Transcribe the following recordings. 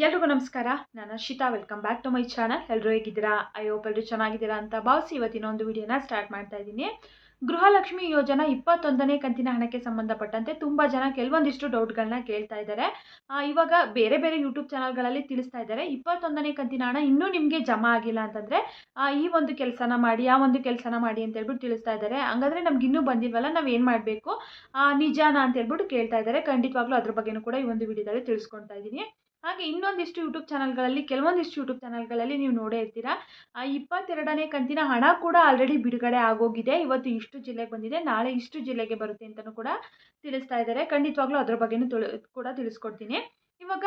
ಎಲ್ರಿಗೂ ನಮಸ್ಕಾರ. ನಾನು Sheetha. Welcome back to my channel ಎಲ್ಲರೂ ಹೇಗಿದ್ದೀರಾ? ಐ ಹೋಪ್ ಎಲ್ಲರೂ ಚೆನ್ನಾಗಿದ್ದೀರಾ ಅಂತ ಭಾವಿಸಿ ಇವತ್ತಿನ ಒಂದು ವಿಡಿಯೋನ ಸ್ಟಾರ್ಟ್ ಮಾಡ್ತಾ ಇದ್ದೀನಿ. ಗೃಹಲಕ್ಷ್ಮಿ ಯೋಜನಾ ಇಪ್ಪತ್ತೊಂದನೇ ಕಂತಿನ ಹಣಕ್ಕೆ ಸಂಬಂಧಪಟ್ಟಂತೆ ತುಂಬ ಜನ ಕೆಲವೊಂದಿಷ್ಟು ಡೌಟ್ಗಳನ್ನ ಕೇಳ್ತಾ ಇದ್ದಾರೆ. ಇವಾಗ ಬೇರೆ ಬೇರೆ ಯೂಟ್ಯೂಬ್ ಚಾನಲ್ಗಳಲ್ಲಿ ತಿಳಿಸ್ತಾ ಇದ್ದಾರೆ. ಇಪ್ಪತ್ತೊಂದನೇ ಕಂತಿನ ಹಣ ಇನ್ನೂ ನಿಮಗೆ ಜಮಾ ಆಗಿಲ್ಲ ಅಂತಂದರೆ ಈ ಒಂದು ಕೆಲಸನ ಮಾಡಿ, ಆ ಒಂದು ಕೆಲಸನ ಮಾಡಿ ಅಂತ ಹೇಳ್ಬಿಟ್ಟು ತಿಳಿಸ್ತಾ ಇದ್ದಾರೆ. ಹಂಗಾದ್ರೆ ನಮ್ಗೆ ಇನ್ನೂ ಬಂದಿಲ್ವಲ್ಲ, ನಾವು ಏನು ಮಾಡಬೇಕು? ನಿಜಾನ ಅಂತ ಹೇಳ್ಬಿಟ್ಟು ಕೇಳ್ತಾ ಇದ್ದಾರೆ. ಖಂಡಿತವಾಗ್ಲೂ ಅದ್ರ ಬಗ್ಗೆನೂ ಕೂಡ ಈ ಒಂದು ವಿಡಿಯೋದಲ್ಲಿ ತಿಳಿಸ್ಕೊಳ್ತಾ ಇದ್ದೀನಿ. ಹಾಗೆ ಇನ್ನೊಂದಿಷ್ಟು ಯೂಟ್ಯೂಬ್ ಚಾನಲ್ಗಳಲ್ಲಿ ಕೆಲವೊಂದಿಷ್ಟು ಯೂಟ್ಯೂಬ್ ಚಾನಲ್ಗಳಲ್ಲಿ ನೀವು ನೋಡೇ ಇರ್ತೀರಾ. ಆ, ಇಪ್ಪತ್ತೆರಡನೇ ಕಂತಿನ ಹಣ ಕೂಡ ಆಲ್ರೆಡಿ ಬಿಡುಗಡೆ ಆಗೋಗಿದೆ. ಇವತ್ತು ಇಷ್ಟು ಜಿಲ್ಲೆಗೆ ಬಂದಿದೆ. ನಾಳೆ ಇಷ್ಟು ಜಿಲ್ಲೆಗೆ ಬರುತ್ತೆ ಅಂತಲೂ ಕೂಡ ತಿಳಿಸ್ತಾ ಇದ್ದಾರೆ. ಖಂಡಿತವಾಗ್ಲೂ ಅದ್ರ ಬಗ್ಗೆನೂ ತಿಳಿ, ಕೂಡ ತಿಳಿಸ್ಕೊಡ್ತೀನಿ. ಇವಾಗ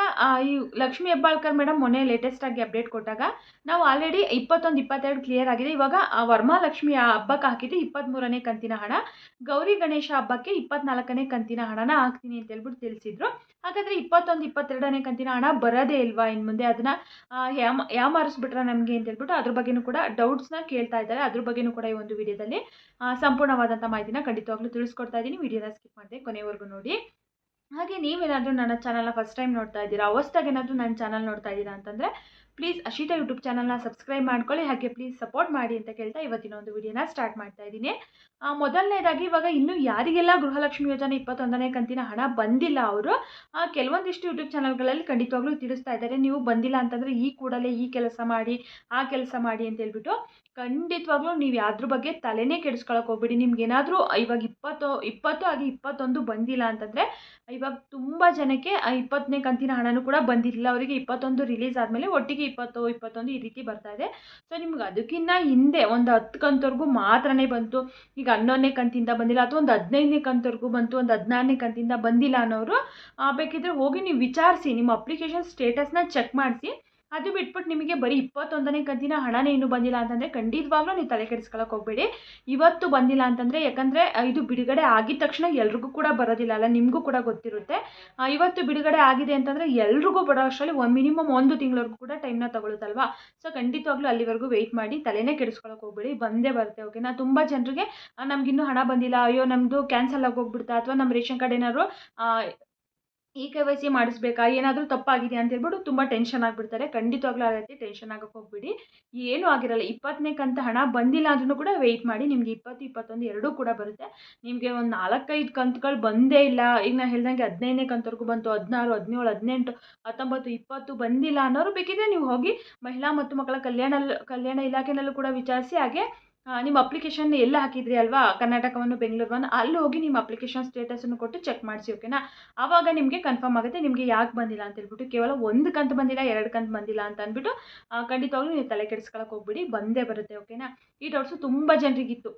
ಈ ಲಕ್ಷ್ಮೀ ಹೆಬ್ಬಾಳ್ಕರ್ ಮೇಡಮ್ ಮೊನ್ನೆ ಲೇಟೆಸ್ಟ್ ಆಗಿ ಅಪ್ಡೇಟ್ ಕೊಟ್ಟಾಗ, ನಾವು ಆಲ್ರೆಡಿ ಇಪ್ಪತ್ತೊಂದು, ಇಪ್ಪತ್ತೆರಡು ಕ್ಲಿಯರ್ ಆಗಿದೆ. ಇವಾಗ ವರಮಹಾಲಕ್ಷ್ಮಿ ಹಬ್ಬಕ್ಕೆ ಹಾಕಿದ್ದು ಇಪ್ಪತ್ತ್ಮೂರನೇ ಕಂತಿನ ಹಣ. ಗೌರಿ ಗಣೇಶ ಹಬ್ಬಕ್ಕೆ ಇಪ್ಪತ್ನಾಲ್ಕನೇ ಕಂತಿನ ಹಣನ ಹಾಕ್ತೀನಿ ಅಂತ ಹೇಳ್ಬಿಟ್ಟು ತಿಳಿಸಿದ್ರು. ಹಾಗಾದರೆ ಇಪ್ಪತ್ತೊಂದು, ಇಪ್ಪತ್ತೆರಡನೇ ಕಂತಿನ ಹಣ ಬರೋದೇ ಇಲ್ವಾ ಇನ್ನು ಮುಂದೆ? ಅದನ್ನು ಯಾಮ, ಯಾಮಾರಿಸ್ಬಿಟ್ರೆ ನಮಗೆ ಅಂತ ಹೇಳ್ಬಿಟ್ಟು ಅದ್ರ ಬಗ್ಗೆನೂ ಕೂಡ ಡೌಟ್ಸ್ನ ಕೇಳ್ತಾ ಇದ್ದಾರೆ. ಅದ್ರ ಬಗ್ಗೆನೂ ಕೂಡ ಈ ಒಂದು ವಿಡಿಯೋದಲ್ಲಿ ಸಂಪೂರ್ಣವಾದಂಥ ಮಾಹಿತಿನ ಖಂಡಿತವಾಗ್ಲೂ ತಿಳಿಸ್ಕೊಡ್ತಾ ಇದ್ದೀನಿ. ವಿಡಿಯೋನ ಸ್ಕಿಪ್ ಮಾಡಿದೆ ಕೊನೆವರೆಗೂ ನೋಡಿ. ಹಾಗೆ ನೀವೇನಾದರೂ ನನ್ನ ಚಾನಲ್ನ ಫಸ್ಟ್ ಟೈಮ್ ನೋಡ್ತಾ ಇದ್ದೀರಾ ಹೊಸ್ದಾಗಿ ಏನಾದರೂ ನನ್ನ ಚಾನಲ್ ನೋಡ್ತಾ ಇದ್ದೀರಾ ಅಂತಂದರೆ ಪ್ಲೀಸ್ ಅಶಿತಾ ಯೂಟ್ಯೂಬ್ ಚಾನಲ್ನ ಸಬ್ಸ್ಕ್ರೈಬ್ ಮಾಡ್ಕೊಳ್ಳಿ, ಹಾಗೆ ಪ್ಲೀಸ್ ಸಪೋರ್ಟ್ ಮಾಡಿ ಅಂತ ಕೇಳ್ತಾ ಇವತ್ತಿನ ಒಂದು ವಿಡಿಯೋನ ಸ್ಟಾರ್ಟ್ ಮಾಡ್ತಾ ಇದ್ದೀನಿ. ಮೊದಲನೇದಾಗಿ ಇವಾಗ ಇನ್ನೂ ಯಾರಿಗೆಲ್ಲ ಗೃಹಲಕ್ಷ್ಮಿ ಯೋಜನೆ ಇಪ್ಪತ್ತೊಂದನೇ ಕಂತಿನ ಹಣ ಬಂದಿಲ್ಲ ಅವರು ಕೆಲವೊಂದಿಷ್ಟು ಯೂಟ್ಯೂಬ್ ಚಾನಲ್ಗಳಲ್ಲಿ ಖಂಡಿತವಾಗ್ಲೂ ತಿಳಿಸ್ತಾ ಇದ್ದಾರೆ. ನೀವು ಬಂದಿಲ್ಲ ಅಂತಂದರೆ ಈ ಕೂಡಲೇ ಈ ಕೆಲಸ ಮಾಡಿ, ಆ ಕೆಲಸ ಮಾಡಿ ಅಂತ ಹೇಳ್ಬಿಟ್ಟು ಖಂಡಿತವಾಗ್ಲೂ ನೀವು ಯಾವ್ದ್ರ ಬಗ್ಗೆ ತಲೆನೇ ಕೆಡಿಸ್ಕೊಳಕ್ಕೆ ಹೋಗ್ಬಿಡಿ. ನಿಮ್ಗೆ ಏನಾದರೂ ಇವಾಗ ಇಪ್ಪತ್ತು ಇಪ್ಪತ್ತು ಆಗಿ ಇಪ್ಪತ್ತೊಂದು ಬಂದಿಲ್ಲ ಅಂತಂದರೆ ಇವಾಗ ತುಂಬ ಜನಕ್ಕೆ ಇಪ್ಪತ್ತನೇ ಕಂತಿನ ಹಣನೂ ಕೂಡ ಬಂದಿರಲಿಲ್ಲ. ಅವರಿಗೆ ಇಪ್ಪತ್ತೊಂದು ರಿಲೀಸ್ ಆದಮೇಲೆ ಒಟ್ಟಿಗೆ ಇಪ್ಪತ್ತು, ಇಪ್ಪತ್ತೊಂದು ಈ ರೀತಿ ಬರ್ತಾ ಇದೆ. ಸೊ ನಿಮ್ಗೆ ಅದಕ್ಕಿಂತ ಹಿಂದೆ ಒಂದು ಹತ್ತು ಕಂತವರೆಗೂ ಮಾತ್ರನೇ ಬಂತು. ಈಗ ಹನ್ನೊಂದನೇ ಕಂತಿಂದ ಬಂದಿಲ್ಲ ಅಥವಾ ಒಂದು ಹದಿನೈದನೇ ಕಂತವರೆಗೂ ಬಂತು, ಒಂದು ಹದಿನಾರನೇ ಕಂತಿಂದ ಬಂದಿಲ್ಲ ಅನ್ನೋರು ಬೇಕಿದ್ರೆ ಹೋಗಿ ನೀವು ವಿಚಾರಿಸಿ, ನಿಮ್ಮ ಅಪ್ಲಿಕೇಶನ್ ಸ್ಟೇಟಸ್ನ ಚೆಕ್ ಮಾಡಿಸಿ. ಅದು ಬಿಟ್ಬಿಟ್ಟು ನಿಮಗೆ ಬರೀ ಇಪ್ಪತ್ತೊಂದನೇ ಕಂತಿನ ಹಣನೇ ಇನ್ನೂ ಬಂದಿಲ್ಲ ಅಂತಂದರೆ ಖಂಡಿತವಾಗ್ಲೂ ನೀವು ತಲೆ ಕೆಡಿಸ್ಕೊಳಕ್ಕೆ ಹೋಗಬೇಡಿ. ಇವತ್ತು ಬಂದಿಲ್ಲ ಅಂತಂದರೆ, ಯಾಕಂದರೆ ಇದು ಬಿಡುಗಡೆ ಆಗಿದ ತಕ್ಷಣ ಎಲ್ರಿಗೂ ಕೂಡ ಬರೋದಿಲ್ಲ ಅಲ್ಲ, ನಿಮಗೂ ಕೂಡ ಗೊತ್ತಿರುತ್ತೆ. ಇವತ್ತು ಬಿಡುಗಡೆ ಆಗಿದೆ ಅಂತಂದರೆ ಎಲ್ರಿಗೂ ಬರೋ ಅಷ್ಟರಲ್ಲಿ ಮಿನಿಮಮ್ ಒಂದು ತಿಂಗಳವರೆಗೂ ಕೂಡ ಟೈಮ್ನ ತಗೊಳುತ್ತಲ್ವಾ? ಸೊ ಖಂಡಿತವಾಗ್ಲೂ ಅಲ್ಲಿವರೆಗೂ ವೆಯ್ಟ್ ಮಾಡಿ ತಲೆನೇ ಕೆಡಿಸ್ಕೊಳಕ್ಕೆ ಹೋಗಬೇಡಿ, ಬಂದೇ ಬರುತ್ತೆ ಓಕೆನಾ ತುಂಬ ಜನರಿಗೆ ನಮಗಿನ್ನೂ ಹಣ ಬಂದಿಲ್ಲ, ಅಯ್ಯೋ ನಮ್ಮದು ಕ್ಯಾನ್ಸಲ್ ಆಗೋಗ್ಬಿಡ್ತಾ, ಅಥವಾ ನಮ್ಮ ರೇಷನ್ ಕಾರ್ಡ್ ಏನಾದ್ರು ಇ ಕೆ ವೈ ಸಿ ಮಾಡಿಸ್ಬೇಕಾ? ಏನಾದರೂ ತಪ್ಪಾಗಿದೆ ಅಂತ ಹೇಳ್ಬಿಟ್ಟು ತುಂಬ ಟೆನ್ಷನ್ ಆಗಿಬಿಡ್ತಾರೆ. ಖಂಡಿತವಾಗ್ಲೂ ಆ ರೀತಿ ಟೆನ್ಷನ್ ಆಗಕ್ಕೆ ಹೋಗ್ಬಿಡಿ. ಏನೂ ಆಗಿರಲ್ಲ. ಇಪ್ಪತ್ತನೇ ಕಂತ ಹಣ ಬಂದಿಲ್ಲ ಅಂದ್ರೂ ಕೂಡ ವೆಯ್ಟ್ ಮಾಡಿ. ನಿಮಗೆ ಇಪ್ಪತ್ತು, ಇಪ್ಪತ್ತೊಂದು ಎರಡೂ ಕೂಡ ಬರುತ್ತೆ. ನಿಮಗೆ ಒಂದು ನಾಲ್ಕೈದು ಕಂತುಗಳು ಬಂದೇ ಇಲ್ಲ. ಈಗ ನಾನು ಹೇಳ್ದಂಗೆ ಹದಿನೈದನೇ ಕಂತವರೆಗೂ ಬಂತು. ಹದಿನಾರು, ಹದಿನೇಳು, ಹದಿನೆಂಟು, ಹತ್ತೊಂಬತ್ತು, ಇಪ್ಪತ್ತು ಬಂದಿಲ್ಲ ಅನ್ನೋರು ಬೇಕಿದ್ರೆ ನೀವು ಹೋಗಿ ಮಹಿಳಾ ಮತ್ತು ಮಕ್ಕಳ ಕಲ್ಯಾಣ ಕಲ್ಯಾಣ ಇಲಾಖೆನಲ್ಲೂ ಕೂಡ ವಿಚಾರಿಸಿ ಹಾಗೆ ನಿಮ್ಮ ಅಪ್ಲಿಕೇಶನ್ ಎಲ್ಲ ಹಾಕಿದ್ರಿ ಅಲ್ವಾ? ಕರ್ನಾಟಕವನ್ನು, ಬೆಂಗಳೂರನ್ನು? ಅಲ್ಲಿ ಹೋಗಿ ನಿಮ್ಮ ಅಪ್ಲಿಕೇಶನ್ ಸ್ಟೇಟಸನ್ನು ಕೊಟ್ಟು ಚೆಕ್ ಮಾಡಿಸಿ ಓಕೆನಾ ಆವಾಗ ನಿಮಗೆ ಕನ್ಫರ್ಮ್ ಆಗುತ್ತೆ, ನಿಮಗೆ ಯಾಕೆ ಬಂದಿಲ್ಲ ಅಂತ ಹೇಳ್ಬಿಟ್ಟು, ಕೇವಲ ಒಂದು ಕಂತು ಬಂದಿಲ್ಲ, ಎರಡು ಕಂತು ಬಂದಿಲ್ಲ ಅಂತ ಅಂದ್ಬಿಟ್ಟು ಖಂಡಿತವಾಗ್ಲೂ ನೀವು ತಲೆ ಕೆಡಿಸ್ಕೊಳಕ್ಕೆ ಹೋಗ್ಬಿಡಿ, ಬಂದೇ ಬರುತ್ತೆ ಓಕೆನಾ ಈ ಡೌಟ್ಸು ತುಂಬ ಜನರಿಗಿತ್ತು.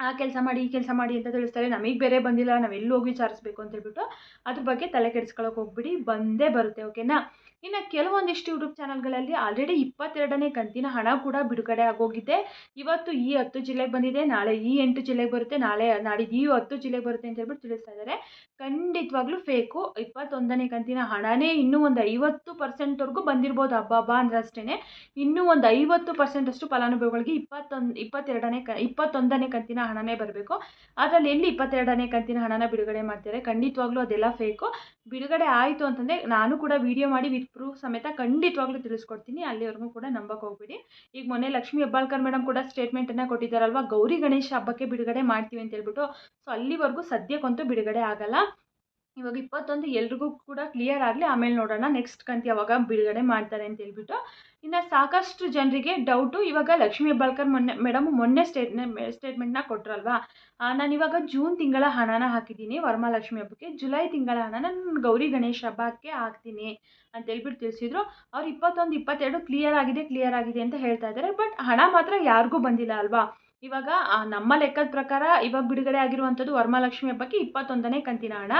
ಆ ಕೆಲಸ ಮಾಡಿ, ಈ ಕೆಲಸ ಮಾಡಿ ಅಂತ ತಿಳಿಸ್ತಾರೆ, ನಮಗೆ ಬೇರೆ ಬಂದಿಲ್ಲ, ನಾವು ಎಲ್ಲಿ ವಿಚಾರಿಸ್ಬೇಕು ಅಂತ ಹೇಳ್ಬಿಟ್ಟು, ಅದ್ರ ಬಗ್ಗೆ ತಲೆ ಕೆಡಿಸ್ಕೊಳಕ್ಕೆ ಹೋಗ್ಬಿಡಿ, ಬಂದೇ ಬರುತ್ತೆ ಓಕೆನಾ ಇನ್ನು ಕೆಲವೊಂದಿಷ್ಟು ಯೂಟ್ಯೂಬ್ ಚಾನಲ್ಗಳಲ್ಲಿ ಆಲ್ರೆಡಿ ಇಪ್ಪತ್ತೆರಡನೇ ಕಂತಿನ ಹಣ ಕೂಡ ಬಿಡುಗಡೆ ಆಗೋಗಿದೆ. ಇವತ್ತು ಈ ಹತ್ತು ಜಿಲ್ಲೆಗೆ ಬಂದಿದೆ, ನಾಳೆ ಈ ಎಂಟು ಜಿಲ್ಲೆಗೆ ಬರುತ್ತೆ, ನಾಳೆ ನಾಡಿದ್ದು ಈ ಹತ್ತು ಜಿಲ್ಲೆಗೆ ಬರುತ್ತೆ ಅಂತ ಹೇಳ್ಬಿಟ್ಟು ತಿಳಿಸ್ತಾ ಇದ್ದಾರೆ ಖಂಡಿತವಾಗ್ಲೂ ಫೇಕು ಇಪ್ಪತ್ತೊಂದನೇ ಕಂತಿನ ಹಣನೇ ಇನ್ನೂ ಒಂದು ಐವತ್ತು ಪರ್ಸೆಂಟ್ವರೆಗೂ ಬಂದಿರ್ಬೋದು ಹಬ್ಬ ಹಬ್ಬ ಅಂದ್ರೆ ಅಷ್ಟೇ ಇನ್ನೂ ಒಂದು ಐವತ್ತು ಪರ್ಸೆಂಟಷ್ಟು ಫಲಾನುಭವಿಗಳಿಗೆ ಇಪ್ಪತ್ತೊಂದು, ಇಪ್ಪತ್ತೆರಡನೇ ಕ, ಇಪ್ಪತ್ತೊಂದನೇ ಕಂತಿನ ಹಣನೇ ಬರಬೇಕು. ಅದರಲ್ಲಿ ಎಲ್ಲಿ ಇಪ್ಪತ್ತೆರಡನೇ ಕಂತಿನ ಹಣನ ಬಿಡುಗಡೆ ಮಾಡ್ತಾರೆ ಖಂಡಿತವಾಗ್ಲೂ ಅದೆಲ್ಲ ಫೇಕು ಬಿಡುಗಡೆ ಆಯಿತು ಅಂತಂದರೆ ನಾನು ಕೂಡ ವಿಡಿಯೋ ಮಾಡಿ ವಿತ್ ಪ್ರೂಫ್ ಸಮೇತ ಖಂಡಿತವಾಗ್ಲೂ ತಿಳಿಸ್ಕೊಡ್ತೀನಿ, ಅಲ್ಲಿವರೆಗೂ ಕೂಡ ನಂಬಕ್ಕೆ ಹೋಗ್ಬಿಡಿ. ಈಗ ಮೊನ್ನೆ ಲಕ್ಷ್ಮೀ ಹೆಬ್ಬಾಳ್ಕರ್ ಮೇಡಮ್ ಕೂಡ ಸ್ಟೇಟ್ಮೆಂಟನ್ನು ಕೊಟ್ಟಿದ್ದಾರಲ್ವ, ಗೌರಿ ಗಣೇಶ ಹಬ್ಬಕ್ಕೆ ಬಿಡುಗಡೆ ಮಾಡ್ತೀವಿ ಅಂತ ಹೇಳ್ಬಿಟ್ಟು, ಸೊ ಅಲ್ಲಿವರೆಗೂ ಸದ್ಯಕ್ಕಂತೂ ಬಿಡುಗಡೆ ಆಗಲ್ಲ. ಇವಾಗ ಇಪ್ಪತ್ತೊಂದು ಎಲ್ರಿಗೂ ಕೂಡ ಕ್ಲಿಯರ್ ಆಗಲಿ, ಆಮೇಲೆ ನೋಡೋಣ ನೆಕ್ಸ್ಟ್ ಕಂತು ಯಾವಾಗ ಬಿಡುಗಡೆ ಮಾಡ್ತಾರೆ ಅಂತ ಹೇಳ್ಬಿಟ್ಟು. ಇನ್ನು ಸಾಕಷ್ಟು ಜನರಿಗೆ ಡೌಟು ಇವಾಗ ಲಕ್ಷ್ಮೀ ಹೆಬ್ಬಾಳ್ಕರ್ ಮೊನ್ನೆ ಮೇಡಮ್ ಮೊನ್ನೆ ಸ್ಟೇಟ್ ಸ್ಟೇಟ್ಮೆಂಟ್ನ ಕೊಟ್ಟರಲ್ವಾ ನಾನು ಇವಾಗ ಜೂನ್ ತಿಂಗಳ ಹಣನ ಹಾಕಿದ್ದೀನಿ ವರಮಹಾಲಕ್ಷ್ಮಿ ಹಬ್ಬಕ್ಕೆ. ಜುಲೈ ತಿಂಗಳ ಹಣನ ನಾನು ಗೌರಿ ಗಣೇಶ ಹಬ್ಬಕ್ಕೆ ಹಾಕ್ತೀನಿ ಅಂತ ಹೇಳ್ಬಿಟ್ಟು ತಿಳಿಸಿದ್ರು. ಅವ್ರು ಇಪ್ಪತ್ತೊಂದು, ಇಪ್ಪತ್ತೆರಡು ಕ್ಲಿಯರ್ ಆಗಿದೆ ಕ್ಲಿಯರ್ ಆಗಿದೆ ಅಂತ ಹೇಳ್ತಾ ಇದ್ದಾರೆ ಬಟ್ ಹಣ ಮಾತ್ರ ಯಾರಿಗೂ ಬಂದಿಲ್ಲ ಅಲ್ವಾ? ಇವಾಗ ನಮ್ಮ ಲೆಕ್ಕದ ಪ್ರಕಾರ ಇವಾಗ ಬಿಡುಗಡೆ ಆಗಿರುವಂಥದ್ದು ವರಮಹಾಲಕ್ಷ್ಮಿ ಹಬ್ಬಕ್ಕೆ ಇಪ್ಪತ್ತೊಂದನೇ ಕಂತಿನ ಹಣ.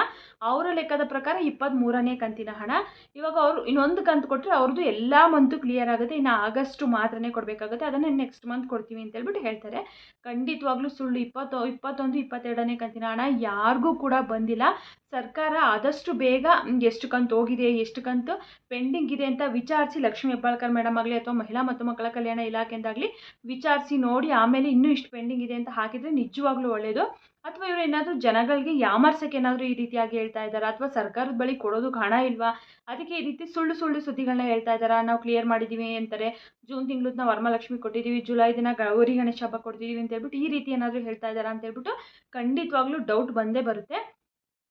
ಅವರ ಲೆಕ್ಕದ ಪ್ರಕಾರ ಇಪ್ಪತ್ತ್ಮೂರನೇ ಕಂತಿನ ಹಣ. ಇವಾಗ ಅವರು ಇನ್ನೊಂದು ಕಂತು ಕೊಟ್ಟರೆ ಅವ್ರದ್ದು ಎಲ್ಲ ಮಂತು ಕ್ಲಿಯರ್ ಆಗುತ್ತೆ. ಇನ್ನು ಆಗಸ್ಟು ಮಾತ್ರನೇ ಕೊಡಬೇಕಾಗುತ್ತೆ. ಅದನ್ನು ನೆಕ್ಸ್ಟ್ ಮಂತ್ ಕೊಡ್ತೀವಿ ಅಂತ ಹೇಳ್ಬಿಟ್ಟು ಹೇಳ್ತಾರೆ. ಖಂಡಿತವಾಗ್ಲೂ ಸುಳ್ಳು ಇಪ್ಪತ್ತು, ಇಪ್ಪತ್ತೊಂದು, ಇಪ್ಪತ್ತೆರಡನೇ ಕಂತಿನ ಹಣ ಯಾರಿಗೂ ಕೂಡ ಬಂದಿಲ್ಲ. ಸರ್ಕಾರ ಆದಷ್ಟು ಬೇಗ ಎಷ್ಟು ಕಂತು ಹೋಗಿದೆ, ಎಷ್ಟು ಕಂತು ಪೆಂಡಿಂಗ್ ಇದೆ ಅಂತ ವಿಚಾರಿಸಿ ಲಕ್ಷ್ಮೀ ಹೆಬ್ಬಾಳ್ಕರ್ ಮೇಡಮ್ ಆಗಲಿ ಅಥವಾ ಮಹಿಳಾ ಮತ್ತು ಮಕ್ಕಳ ಕಲ್ಯಾಣ ಇಲಾಖೆಯಿಂದಾಗಲಿ ವಿಚಾರಿಸಿ ನೋಡಿ, ಆಮೇಲೆ ಇನ್ನೂ ಇಷ್ಟು ಪೆಂಡಿಂಗ್ ಇದೆ ಅಂತ ಹಾಕಿದರೆ ನಿಜವಾಗ್ಲೂ ಒಳ್ಳೆಯದು ಅಥವಾ ಇವರು ಏನಾದರೂ ಜನಗಳಿಗೆ ಯಾಮಾರ್ಸಕ್ಕೆ ಏನಾದರೂ ಈ ರೀತಿಯಾಗಿ ಹೇಳ್ತಾ ಇದ್ದಾರಾ? ಅಥವಾ ಸರ್ಕಾರದ ಬಳಿ ಕೊಡೋದಕ್ಕೆ ಹಣ ಇಲ್ವಾ? ಅದಕ್ಕೆ ಈ ರೀತಿ ಸುಳ್ಳು ಸುಳ್ಳು ಸುದ್ದಿಗಳನ್ನ ಹೇಳ್ತಾ ಇದ್ದಾರಾ? ನಾವು ಕ್ಲಿಯರ್ ಮಾಡಿದ್ದೀವಿ ಅಂತಾರೆ. ಜೂನ್ ತಿಂಗಳು ನಾವು ವರಮಹಾಲಕ್ಷ್ಮಿ ಕೊಟ್ಟಿದ್ದೀವಿ ಜುಲೈ ದಿನ ಗೌರಿ ಗಣೇಶ ಹಬ್ಬ ಕೊಡ್ತಿದ್ದೀವಿ ಅಂತ ಹೇಳ್ಬಿಟ್ಟು ಈ ರೀತಿ ಏನಾದರೂ ಹೇಳ್ತಾ ಇದ್ದಾರಾ ಅಂತ ಹೇಳ್ಬಿಟ್ಟು ಖಂಡಿತವಾಗ್ಲೂ ಡೌಟ್ ಬಂದೇ ಬರುತ್ತೆ.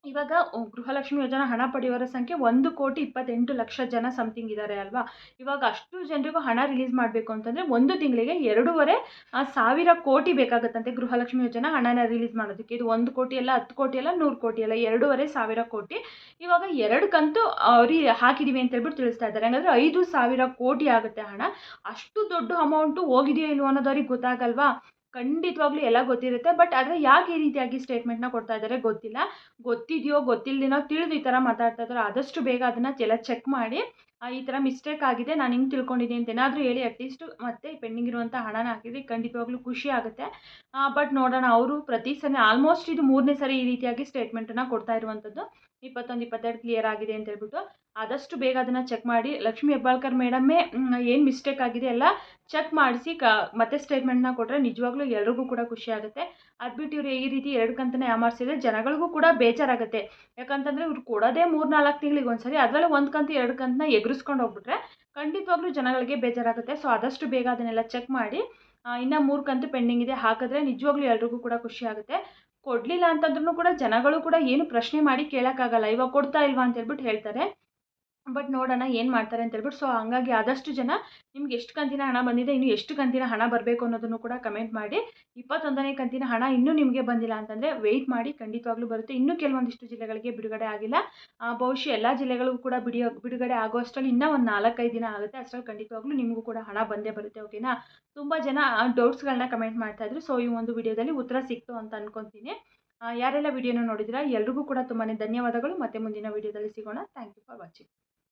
ಇವಾಗ ಗೃಹಲಕ್ಷ್ಮಿ ಯೋಜನೆ ಹಣ ಪಡೆಯುವವರ ಸಂಖ್ಯೆ ಒಂದು ಕೋಟಿ ಇಪ್ಪತ್ತೆಂಟು ಲಕ್ಷ ಜನ ಸಮಥಿಂಗ್ ಇದ್ದಾರೆ ಅಲ್ವಾ? ಇವಾಗ ಅಷ್ಟು ಜನರಿಗೂ ಹಣ ರಿಲೀಸ್ ಮಾಡಬೇಕು ಅಂತಂದರೆ ಒಂದು ತಿಂಗಳಿಗೆ ಎರಡೂವರೆ ಸಾವಿರ ಕೋಟಿ ಬೇಕಾಗುತ್ತಂತೆ ಗೃಹಲಕ್ಷ್ಮಿ ಯೋಜನೆ ಹಣನ ರಿಲೀಸ್ ಮಾಡೋದಕ್ಕೆ. ಇದು ಒಂದು ಕೋಟಿ ಅಲ್ಲ, ಹತ್ತು ಕೋಟಿ ಅಲ್ಲ, ನೂರು ಕೋಟಿ ಅಲ್ಲ, ಎರಡೂವರೆ, ಸಾವಿರ ಕೋಟಿ. ಇವಾಗ ಎರಡು ಕಂತು ಅವ್ರಿಗೆ ಹಾಕಿದ್ದೀವಿ ಅಂತ ಹೇಳ್ಬಿಟ್ಟು ತಿಳಿಸ್ತಾ ಇದ್ದಾರೆ. ಹಂಗಂದ್ರೆ ಐದು ಸಾವಿರ ಕೋಟಿ ಆಗುತ್ತೆ ಹಣ. ಅಷ್ಟು ದೊಡ್ಡ ಅಮೌಂಟು ಹೋಗಿದೆಯೋ ಇಲ್ವೋ ಅನ್ನೋದು ಅವ್ರಿಗೆ ಗೊತ್ತಾಗಲ್ವಾ? ಖಂಡಿತವಾಗ್ಲೂ ಎಲ್ಲ ಗೊತ್ತಿರುತ್ತೆ. ಬಟ್ ಆದರೆ ಯಾಕೆ ಈ ರೀತಿಯಾಗಿ ಸ್ಟೇಟ್ಮೆಂಟ್ನ ಕೊಡ್ತಾ ಇದ್ದಾರೆ ಗೊತ್ತಿಲ್ಲ. ಗೊತ್ತಿದೆಯೋ ಗೊತ್ತಿಲ್ಲದೇನೋ ತಿಳಿದು ಈ ಥರ ಮಾತಾಡ್ತಾ ಇದ್ದಾರೆ ಆದಷ್ಟು ಬೇಗ ಅದನ್ನು ಎಲ್ಲ ಚೆಕ್ ಮಾಡಿ ಈ ಥರ ಮಿಸ್ಟೇಕ್ ಆಗಿದೆ, ನಾನು ಹಿಂಗೆ ತಿಳ್ಕೊಂಡಿದ್ದೀನಿ ಅಂತ ಏನಾದರೂ ಹೇಳಿ ಅಟ್ಲೀಸ್ಟ್ ಮತ್ತೆ ಪೆಂಡಿಂಗ್ ಇರುವಂಥ ಹಣನ ಹಾಕಿದ್ರೆ ಖಂಡಿತವಾಗ್ಲೂ ಖುಷಿ ಆಗುತ್ತೆ. ಬಟ್ ನೋಡೋಣ, ಅವರು ಪ್ರತಿ ಸಲ ಆಲ್ಮೋಸ್ಟ್ ಇದು ಮೂರನೇ ಸರಿ ಈ ರೀತಿಯಾಗಿ ಸ್ಟೇಟ್ಮೆಂಟನ್ನು ಕೊಡ್ತಾ ಇರುವಂಥದ್ದು ಇಪ್ಪತ್ತೊಂದು, ಇಪ್ಪತ್ತೆರಡು ಕ್ಲಿಯರ್ ಆಗಿದೆ ಅಂತ ಹೇಳ್ಬಿಟ್ಟು ಆದಷ್ಟು ಬೇಗ ಅದನ್ನು ಚೆಕ್ ಮಾಡಿ. ಲಕ್ಷ್ಮೀ ಹೆಬ್ಬಾಳ್ಕರ್ ಮೇಡಮ್ಮೇ ಏನು ಮಿಸ್ಟೇಕ್ ಆಗಿದೆ ಎಲ್ಲ ಚೆಕ್ ಮಾಡಿಸಿ ಕ, ಮತ್ತೆ ಸ್ಟೇಟ್ಮೆಂಟ್ನ ಕೊಟ್ಟರೆ ನಿಜವಾಗ್ಲೂ ಎಲ್ರಿಗೂ ಕೂಡ ಖುಷಿ ಆಗುತ್ತೆ. ಅದು ಇವರು ಈ ರೀತಿ ಎರಡು ಕಂತನ್ನ ಯಾಮಾರಿಸಿದ್ರೆ ಜನಗಳಿಗೂ ಕೂಡ ಬೇಜಾರಾಗುತ್ತೆ. ಯಾಕಂತಂದರೆ ಇವ್ರು ಕೊಡೋದೇ ಮೂರು ನಾಲ್ಕು ತಿಂಗಳಿಗೆ ಒಂದ್ಸರಿ, ಅದರಲ್ಲೂ ಒಂದು ಕಂತು, ಎರಡು ಕಂತನ್ನ ಎಗರಿಸ್ಕೊಂಡು ಹೋಗ್ಬಿಟ್ರೆ ಖಂಡಿತವಾಗ್ಲೂ ಜನಗಳಿಗೆ ಬೇಜಾರಾಗುತ್ತೆ. ಸೊ ಆದಷ್ಟು ಬೇಗ ಅದನ್ನೆಲ್ಲ ಚೆಕ್ ಮಾಡಿ ಇನ್ನು ಮೂರು ಕಂತು ಪೆಂಡಿಂಗ್ ಇದೆ. ಹಾಕಿದ್ರೆ ನಿಜವಾಗ್ಲೂ ಎಲ್ರಿಗೂ ಕೂಡ ಖುಷಿ ಆಗುತ್ತೆ. ಕೊಡಲಿಲ್ಲ ಅಂತಂದ್ರೂ ಕೂಡ ಜನಗಳು ಕೂಡ ಏನು ಪ್ರಶ್ನೆ ಮಾಡಿ ಕೇಳೋಕ್ಕಾಗಲ್ಲ. ಇವಾಗ ಕೊಡ್ತಾ ಇಲ್ವಾ ಅಂತ ಹೇಳ್ಬಿಟ್ಟು ಹೇಳ್ತಾರೆ. ಬಟ್ ನೋಡೋಣ ಏನು ಮಾಡ್ತಾರೆ ಅಂತ ಹೇಳ್ಬಿಟ್ಟು ಸೊ ಹಂಗಾಗಿ ಆದಷ್ಟು ಜನ ನಿಮ್ಗೆ ಎಷ್ಟು ಕಂತಿನ ಹಣ ಬಂದಿದೆ, ಇನ್ನು ಎಷ್ಟು ಕಂತಿನ ಹಣ ಬರಬೇಕು ಅನ್ನೋದನ್ನು ಕೂಡ ಕಮೆಂಟ್ ಮಾಡಿ, ಇಪ್ಪತ್ತೊಂದನೇ ಕಂತಿನ ಹಣ ಇನ್ನೂ ನಿಮಗೆ ಬಂದಿಲ್ಲ ಅಂತಂದರೆ ವೆಯ್ಟ್ ಮಾಡಿ, ಖಂಡಿತವಾಗ್ಲೂ ಬರುತ್ತೆ. ಇನ್ನೂ ಕೆಲವೊಂದಿಷ್ಟು ಜಿಲ್ಲೆಗಳಿಗೆ ಬಿಡುಗಡೆ ಆಗಿಲ್ಲ. ಬಹುಶಃ ಎಲ್ಲ ಜಿಲ್ಲೆಗಳಿಗೂ ಕೂಡ ಬಿಡಿಯೋ, ಬಿಡುಗಡೆ ಆಗೋ ಅಷ್ಟರಲ್ಲಿ ಇನ್ನೂ ಒಂದು ನಾಲ್ಕೈದು ದಿನ ಆಗುತ್ತೆ. ಅಷ್ಟರಲ್ಲಿ ಖಂಡಿತವಾಗ್ಲೂ ನಿಮಗೂ ಕೂಡ ಹಣ ಬಂದೇ ಬರುತ್ತೆ ಓಕೆನಾ ತುಂಬ ಜನ ಡೌಟ್ಸ್ಗಳನ್ನ ಕಮೆಂಟ್ ಮಾಡ್ತಾ ಇದ್ರು. ಸೊ ಈ ಒಂದು ವಿಡಿಯೋದಲ್ಲಿ ಉತ್ತರ ಸಿಕ್ತು ಅಂತ ಅನ್ಕೊತೀನಿ. ಯಾರೆಲ್ಲ ವಿಡಿಯೋನ ನೋಡಿದಿರಾ ಎಲ್ರಿಗೂ ಕೂಡ ತುಂಬಾ ಧನ್ಯವಾದಗಳು. ಮತ್ತೆ ಮುಂದಿನ ವಿಡಿಯೋದಲ್ಲಿ ಸಿಗೋಣ. Thank you for watching